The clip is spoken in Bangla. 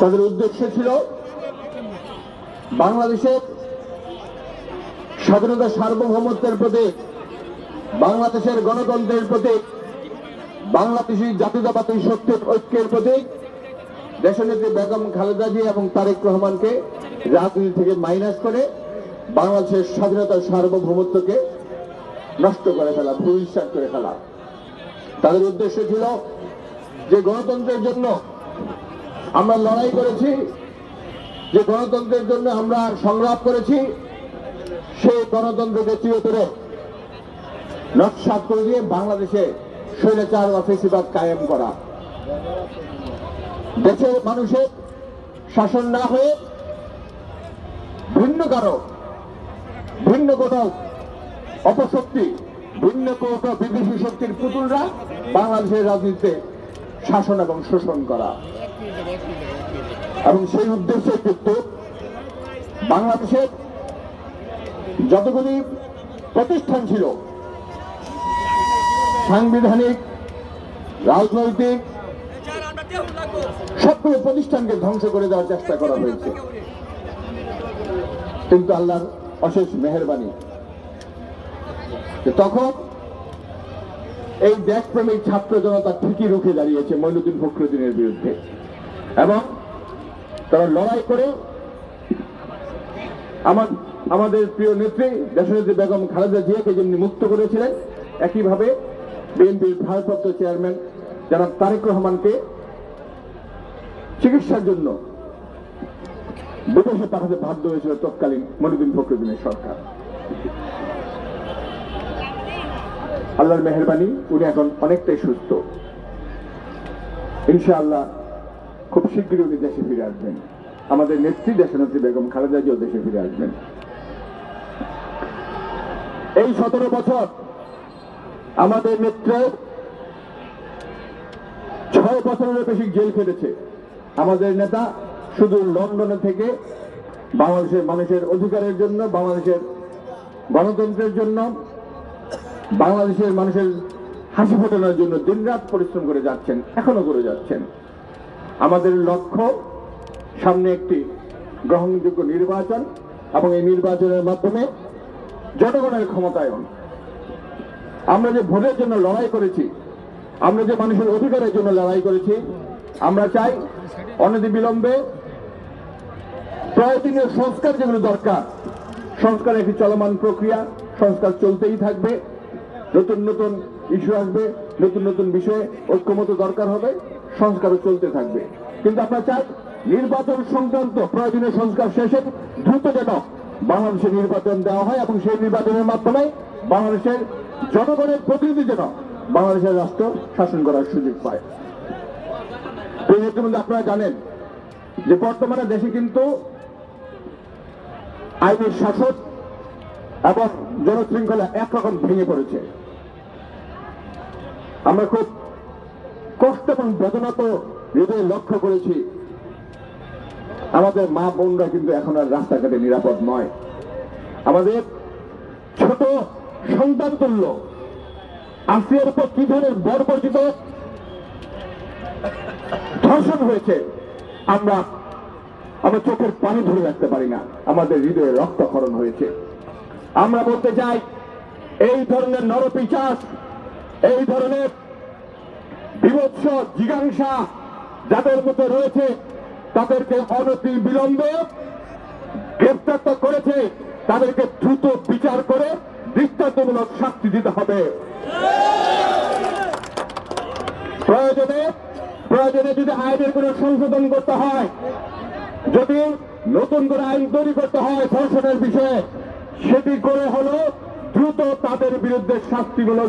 তাদের উদ্দেশ্য ছিল বাংলাদেশের স্বাধীনতা সার্বভৌমত্বের প্রতীক, বাংলাদেশের গণতন্ত্রের প্রতীক, বাংলাদেশি জাতীয়তাবাদী শক্তির ঐক্যের প্রতীক। দেশনেত্রী বেগম খালেদা জি এবং তারেক রহমানকে রাজনীতি থেকে মাইনাস করে বাংলাদেশের স্বাধীনতার সার্বভৌমত্বকে নষ্ট করে ফেলা, ভূমিষ্ঠা করে ফেলা। তাদের উদ্দেশ্য ছিল যে গণতন্ত্রের জন্য আমরা লড়াই করেছি, যে গণতন্ত্রের জন্য আমরা সংগ্রাম করেছি, সেই গণতন্ত্রকে চিরতরে নকশাত করে দিয়ে বাংলাদেশে স্বৈরাচার বা ফেসিবাদ কায়েম করা। দেশের মানুষের শাসন না হয়ে ভিন্ন কারও, ভিন্ন কোথাও অপশক্তি, ভিন্ন কোথাও বিদেশি শক্তির পুতুলরা বাংলাদেশের রাজনীতিতে শাসন এবং শোষণ করা। এবং সেই উদ্দেশ্যে কিন্তু বাংলাদেশের যতগুলি প্রতিষ্ঠান ছিল, সাংবিধানিক, রাজনৈতিক, সবগুলো প্রতিষ্ঠানকে ধ্বংস করে দেওয়ার চেষ্টা করা হয়েছে। কিন্তু আল্লাহর অশেষ মেহরবানি তখন এই দেশপ্রেমিক ছাত্র জনতা ঠিকই রুখে দাঁড়িয়েছে মইনুদ্দিন ফখরুদ্দিনের বিরুদ্ধে। এবং তারা লড়াই করে আমাদের প্রিয় নেত্রী, দেশনেত্রী বেগম খালেদা জিয়াকে যেমনি মুক্ত করেছিলেন, একইভাবে বিএনপির ভারপ্রাপ্ত চেয়ারম্যান জনাব তারেক রহমানকে চিকিৎসার জন্য বিদেশে পাঠাতে বাধ্য হয়েছিল তৎকালীন মনিদিন ফখরুদ্দিনের সরকার। আল্লাহর মেহরবানি, উনি এখন অনেকটাই সুস্থ। ইনশাআল্লাহ খুব শীঘ্রই উনি দেশে ফিরে আসবেন। আমাদের নেত্রী দেশনেত্রী বেগম খালেদা জিও দেশে ফিরে আসবেন। এই সতেরো বছর আমাদের নেত্র ছয় বছরের বেশি জেল খেটেছে। আমাদের নেতা শুধু লন্ডনে থেকে বাংলাদেশের মানুষের অধিকারের জন্য, বাংলাদেশের গণতন্ত্রের জন্য, বাংলাদেশের মানুষের হাসি ফোটানোর জন্য দিনরাত পরিশ্রম করে যাচ্ছেন, এখনও করে যাচ্ছেন। আমাদের লক্ষ্য সামনে একটি গ্রহণযোগ্য নির্বাচন এবং এই নির্বাচনের মাধ্যমে জনগণের ক্ষমতায়ন। আমরা যে ভোটের জন্য লড়াই করেছি, আমরা যে মানুষের অধিকারের জন্য লড়াই করেছি, আমরা চাই অনতি বিলম্বে প্রয়োজনীয় সংস্কার যেগুলো দরকার, সংস্কার একটি চলমান প্রক্রিয়া, সংস্কার চলতেই থাকবে। নতুন নতুন ইস্যু আসবে, নতুন নতুন বিষয়ে ঐক্যমত দরকার হবে। সংস্কারও চলতে থাকবে। কিন্তু আমরা চাই নির্বাচন সংক্রান্ত প্রয়োজনীয় সংস্কার শেষে দ্রুত যেন বাংলাদেশে নির্বাচন দেওয়া হয় এবং সেই নির্বাচনের মাধ্যমে বাংলাদেশের জনগণের প্রতিনিধি যেন বাংলাদেশের রাষ্ট্র শাসন করার সুযোগ পায়। আপনারা জানেন যে বর্তমানে দেশে কিন্তু আইনের শাসক এবং জনশৃঙ্খলা একরকম ভেঙে পড়েছে। আমরা খুব কষ্ট এবং বেদনা তো হৃদয়ে লক্ষ্য করেছি। আমাদের মা বোনরা কিন্তু এখন আর রাস্তাঘাটে নিরাপদ নয়। আমাদের ছোট সন্তান তুল্য, আসিয়ার উপর কি ধরনের বর্বরচিত ধর্ষণ হয়েছে, আমরা আমরা চোখের পানি ধরে রাখতে পারি না। আমাদের হৃদয়ে রক্তক্ষরণ হয়েছে। আমরা বলতে চাই, এই ধরনের নরপিচাস, এই ধরনের বিভৎস জিজ্ঞাসা যাদের মধ্যে রয়েছে তাদেরকে অনতি বিলম্বে গ্রেপ্তার তো করেছে, তাদেরকে দ্রুত বিচার করে দৃষ্টান্তমূলক শাস্তি দিতে হবে। প্রয়োজনে প্রয়োজনে যদি আইনের কোনো সংশোধন করতে হয়, যদি নতুন করে আইন তৈরি করতে হয় ধর্ষণের বিষয়ে, সেটি করে হলো দ্রুত তাদের বিরুদ্ধে শাস্তিমূলক